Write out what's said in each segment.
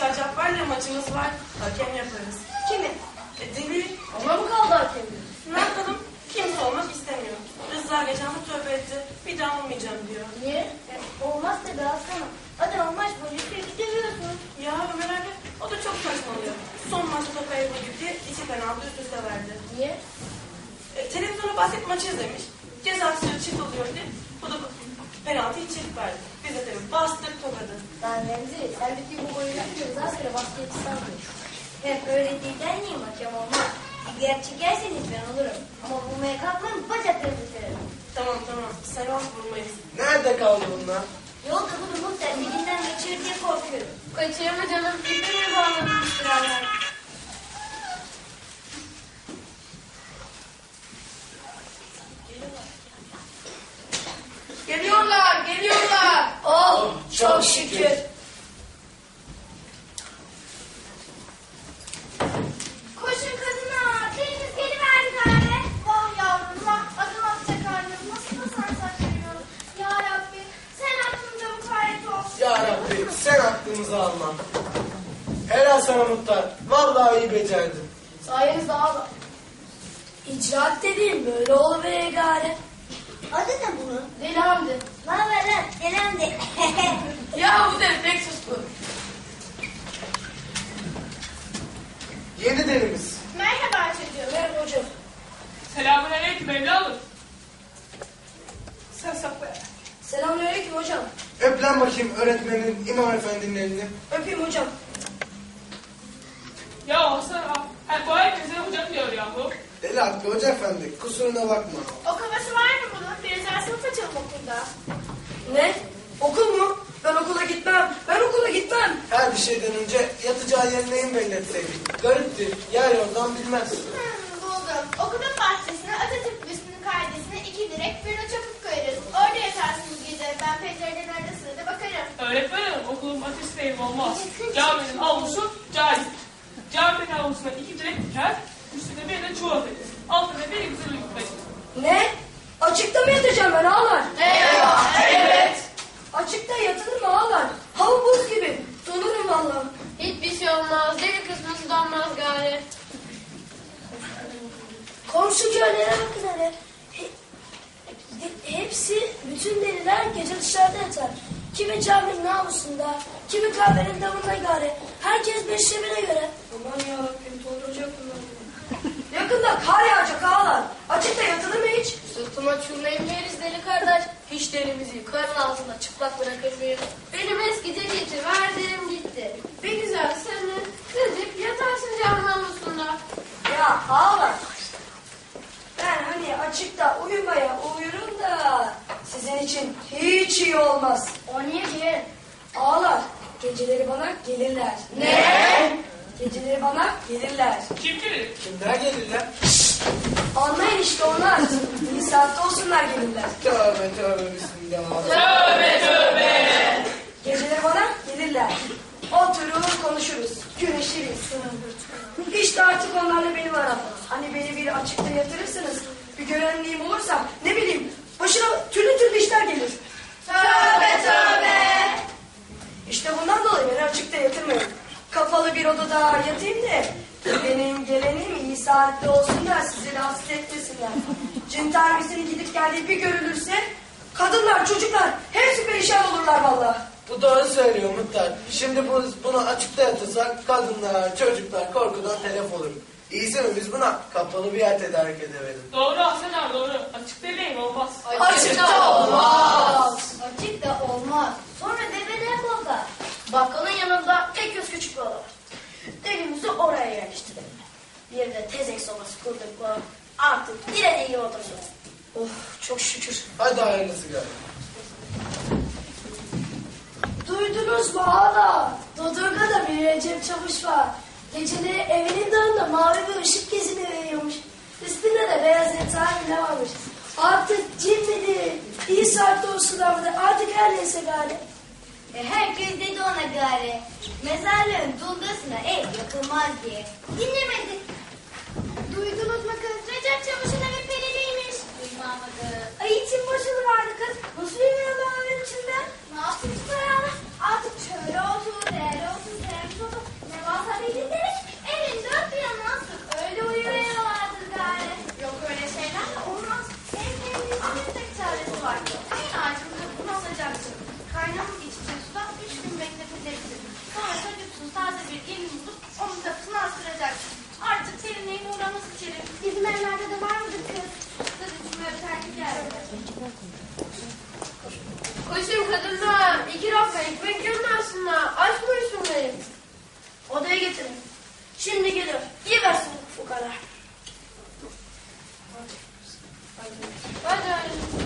Var ya maçımız var. Hakem yaparız. Kimi? E, deli. Ona mı kaldı hakemlik? Ne yapalım? Kimse olmak istemiyor. Rıza geçen bu tövbe etti. Bir daha olmayacağım diyor. Niye? E, olmaz tabii Hasan'ım. Adam maç boyu sürekli dövüyorsun. Ya Ömer abi o da çok saçmalıyor. Son maçta topu eve gitti. iki penaltı üst üste verdi. Niye? E, televizyonda basket maçı izlemiş. Cezası çift oluyor diye. Bu da penaltıyı çift verdi. Biz de tabii bastık tokadı. Ben Remzi. Sen bir bu boyu yapmıyoruz. Sanmıyorsun. Hep öyle değil denleyeyim hakem olmaz. Gerçek yerseniz ben olurum. Ama bulmaya kalkmayın bacaklarınızı kırarım. Tamam tamam. Sen ol vurmayız. Nerede kaldı bunlar? Yolda bunu muhtar dilinden geçirir diye korkuyorum. Kaçırma canım. İpini bağlamıştır hala. Geliyorlar, geliyorlar. Oh, çok şükür. Sen aklımızı alma. Helal sana muhtar. Vallahi iyi becerdin. Sayenizde abi. İcraat dediğim böyle oluver gari. Adı ne bunun? Deli Hamdi. Ne haber lan? Elem de. Ya bu deli pek susku. Yeni derimiz. Merhaba çocuğum. Merhaba hocam. Selamünaleyküm evladım. Sen sakla. Selamünaleyküm hocam. Öp lan bakayım öğretmenin, imam efendinin elini. Öpeyim hocam. Ya Hasan ha, bu herkese hocam diyor yahu. Deli Hakkı Hoca Efendi kusuruna bakma. Okuvası var mı bunun? Bir özel sınıf açalım okulda. Ne? Okul mu? Ben okula gitmem. Ben okula gitmem. Her bir şeyden önce yatacağı yerine in belirtseydik. Gariptir. Yer yoldan bilmez. Hmm, buldum. Okulun bahçesine Atatürk büstünün kaidesine iki direk bir Ben pencereden arada sırada bakarım. Öğretmenim okulun ateş değil olmaz. Caminin havlusu caiz. Caminin havlusuna iki direk diker, üstüne bir de çuval ederiz. Altına bir güzel yükmek. Ne? Açıkta mı yatacağım ben ağlar? Eyvah, evet. Açıkta yatılır mı ağlar? Hava buz gibi. Donurum vallahi. Hiçbir şey olmaz. Deli kısmı donmaz gari. Komşu köylere bakın hele. He- he- hepsi, bütün deliler gece dışarıda yatar. Kimi caminin namusunda, kimi kahvenin damında gari. Herkes meşrebine göre. Aman yarabbim dolduracak bunlar. Yakında kar yağacak ağlar. Açıkta yatılır mı hiç? Sırtıma yeriz deli kardeş. Hiç delimizi karın altında çıplak bırakır mıyım? Benim eski ceketi verdim gitti. Bir güzel seni gidip yatarsın camın havlusunda. Ya ağlar. Ben hani açıkta uyumaya uyurum da sizin için hiç iyi olmaz. O niye ki? Ağlar. Geceleri bana gelirler. Ne? Geceleri bana gelirler. Kim bilir? Kimler gelirler? Anlayın işte onlar. Saatte olsunlar gelirler. Tövbe tövbe bismillah. Tövbe tövbe. Geceleri bana gelirler. Oturur konuşuruz. Güneşiriz. İşte artık onlarla benim aram. Hani beni bir açıkta yatırırsınız. Bir görenliğim olursa ne bileyim başına türlü türlü işler gelir. Tövbe tövbe. İşte bundan dolayı beni açıkta yatırmayın. Kapalı bir odada yatayım da benim gelenim iyi saatte olsun da sizi rahatsız etmesinler. Cin terbiyesinin gidip geldiği bir görülürse kadınlar, çocuklar hepsi perişan olurlar vallahi. Bu doğru söylüyor muhtar. Şimdi bu, bunu açıkta yatırsak kadınlar, çocuklar korkudan telef olur. İyisi mi biz buna kapalı bir yer tedarik edelim. Doğru Hasan ağa doğru. Açık demeyim olmaz. Açıkta olmaz. Açık da olmaz. Sonra deveden korkar. Bakkalın Çok şükür. Hadi hayırlısı gel. Duydunuz mu ana? Dodurga'da bir Recep Çavuş var. Geceleri evinin dağında mavi bir ışık gezini veriyormuş. Üstünde de beyaz yatağın bile varmış. Artık cin midir, iyi saatte olsun avdı. Artık her neyse gari. E, herkes dedi ona gari. Mezarlığın dulgasına ev yakılmaz diye. Dinlemedi. Duydunuz mu kız? Recep Çavuş'un Duymamadı. Ay için boşalı vardı kız. Nasıl bilmiyorum ben onun içinden? Ne yaptın kız ayağına? Artık şöyle otur, değerli otur, değerli otur. Ne varsa bilin demiş. Evin dört bir yanına astık. Öyle uyuyorlardır gari. Yok öyle şeyler de olmaz. Hem kendisinin tek çaresi var. En acil bunu alacaksın. Kaynamış içecek suda üç gün bekleteceksin. Sonra çocuksuz taze bir gelin bulup onun kapısına astıracaksın. Artık senin neyin uğraması içeri. Bizim evlerde de var mıdır kız? Kız içime öterlik geldi. Koşun kadınlar. İki lokma ekmek gömmesinler. Aç buyursun beni. Odaya getirin. Şimdi gelir. Yiversin fukara. Hadi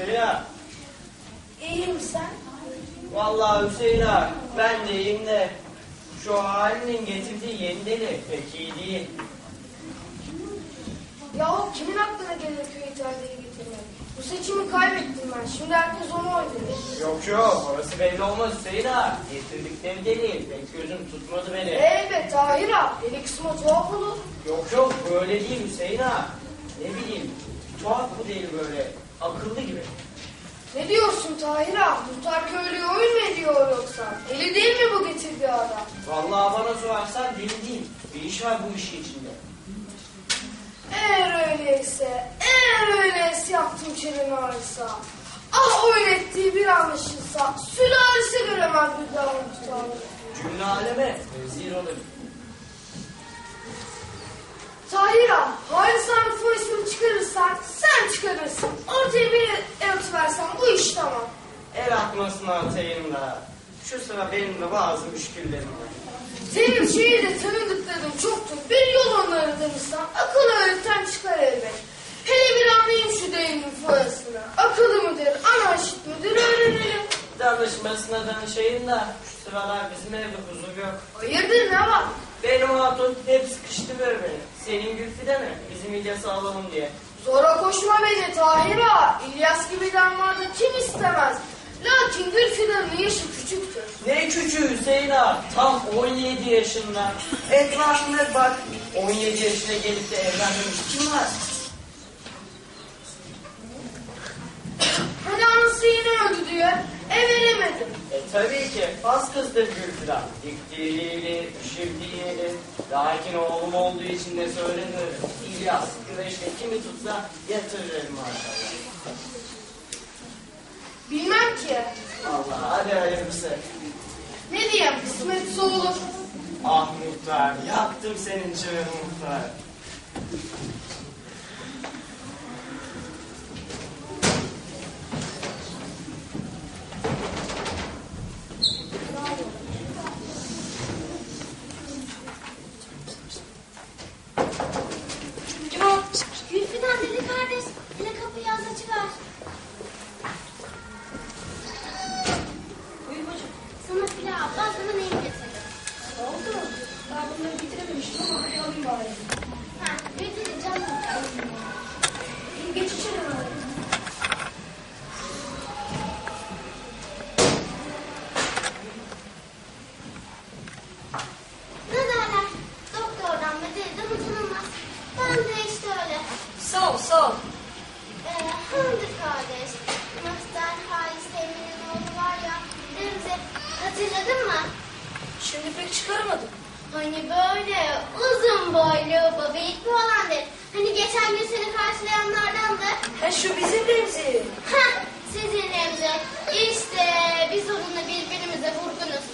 ağa? İyiyim sen. Vallahi Hüseyin ağa, ben de iyiyim de şu halinin getirdiği yeni deli pek iyi değil. Yahu kimin aklına gelir köy itaatleri getirmek? Bu seçimi kaybettim ben. Şimdi herkes onu oynuyor. Yok yok, orası belli olmaz Hüseyin ağa. Getirdikleri deli pek gözüm tutmadı beni. Elbet Tahir ağa. Deli kısmı tuhaf olur. Yok yok, böyle değil Hüseyin ağa. Ne bileyim, tuhaf bu deli böyle, akıllı gibi. Ne diyorsun Tahir ağa? Muhtar köylüyü oyun mu ediyor yoksa? Deli değil mi bu getirdiği adam? Vallahi bana sorarsan deli değil. Bir iş var bu işin içinde. Eğer öyleyse, eğer öyleyse yaptığım çenem ağrısa. Ah oyun ettiği bir anlaşılsa, sülalesi göremez bir daha onu tutarlı. Cümle aleme, rezil olur. Tahir ağa, Halis abi foyasını çıkarırsan sen çıkarırsın. Ortaya bir el versen bu iş tamam. El atmasına atayım da. Şu sıra benim de bazı müşküllerim var. Senin şehirde tanıdıkların çoktur. Bir yol onları tanırsan akıl öğreten çıkar elbet. Hele bir anlayayım şu deyimin foyasını. Akıllı mıdır, anarşik midir öğrenelim. Danışmasına danışayım da şu sıralar bizim evde huzur yok. Hayırdır ne var? Benim hatun hep sıkıştırıyor beni. Senin Gülfü de mi? Bizim İlyas'ı alalım diye. Zora koşma beni Tahir ağa. İlyas gibi damadı kim istemez? Lakin Gülfidan'ın yaşı küçüktür. Ne küçüğü Hüseyin ağa? Tam 17 yaşında. Etrafına bak. 17 yaşına gelip de evlenmemiş kim var? Hani anası yeni öldü diyor. Ev veremedim. E tabii ki. Az kızdır Gülfü'den. Diktiğiyle, pişirdiğiyle. Lakin oğlum olduğu için de söylemiyorum. İlyas, güreşte kimi tutsa yatırırım maşallah. Bilmem ki. Allah hadi hayırlısı. Ne diyeyim kısmetse olur. Ah muhtar, yaktım senin çığırı muhtar. Gülfidan dedi kardeş. Hele kapıyı az açıver. oturayım bari. Ha, bir canım. Geç içeri bari. Ne derler? Doktordan bedelden utanılmaz. Ben de işte öyle. Sağ ol sağ ol. Ee, Hamdi kardeş. Muhtar Halis Emin'in oğlu var ya. Remzi. Hatırladın mı? Şimdi pek çıkaramadım. Hani böyle uzun boylu, babik bir olandı. Hani geçen gün seni karşılayanlardandı. Ha şu bizim Remzi. Heh, sizin Remzi. İşte biz onunla birbirimize vurgunuz.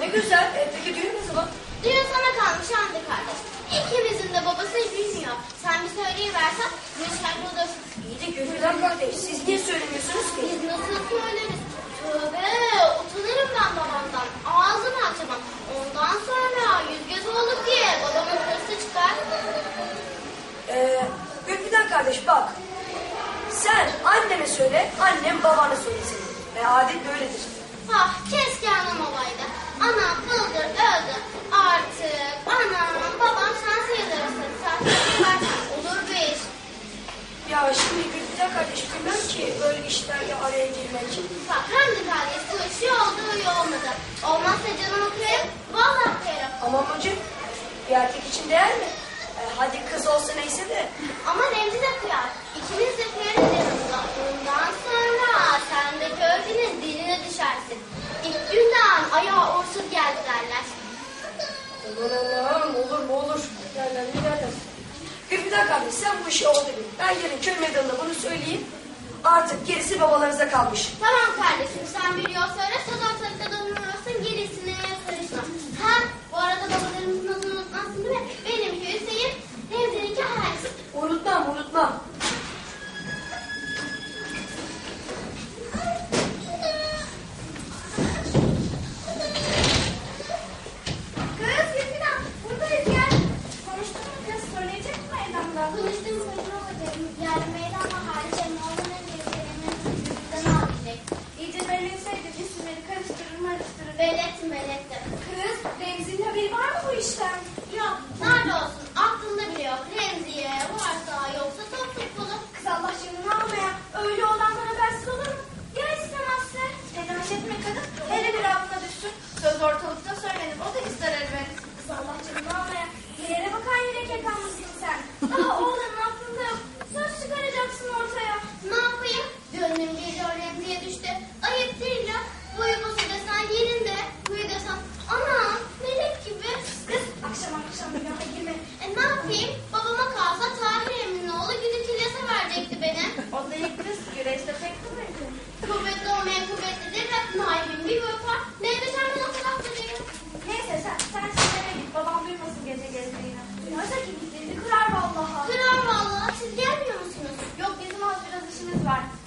Ne güzel. E, peki düğün ne zaman? Düğün sana kalmış Hamdi kardeş. İkimizin de babası bilmiyor. Sen bir söyleyiversen neşerli olursun. İyi de Gülfidan kardeş. Siz niye söylemiyorsunuz ki? Biz nasıl söyleriz? Tövbe utanırım ben babamdan. Ağzımı açamam. Ondan sonra yüz göz olduk diye babamın hırsı çıkar. Ee, Gülfidan kardeş bak. Sen anneme söyle, annem babana söylesin. Ve adet böyledir. Ah keşke anam olaydı. Anam bıldır öldü. Artık anam babam sen sayılırız. Sen olur bu iş. Ya şimdi Gülfidan kardeş bilmem ki böyle işlerle araya girmek. Bak Hamdi kardeş bu işi oldu iyi olmadı. Olmazsa canımı kırarım. Vallahi kırarım. Aman hocam bir erkek için değer mi? Ee, hadi kız olsa neyse de. Ama Remzi de kıyar. Ayağa uğursuz geldi derler. Aman Allah'ım olur mu olur. Nereden nereden? Gülfidan kardeş sen bu işi oldu bil. Ben yarın köy meydanında bunu söyleyeyim. Artık gerisi babalarınıza kalmış. Tamam kardeşim sen bir yol söyle söz ortalıkta partes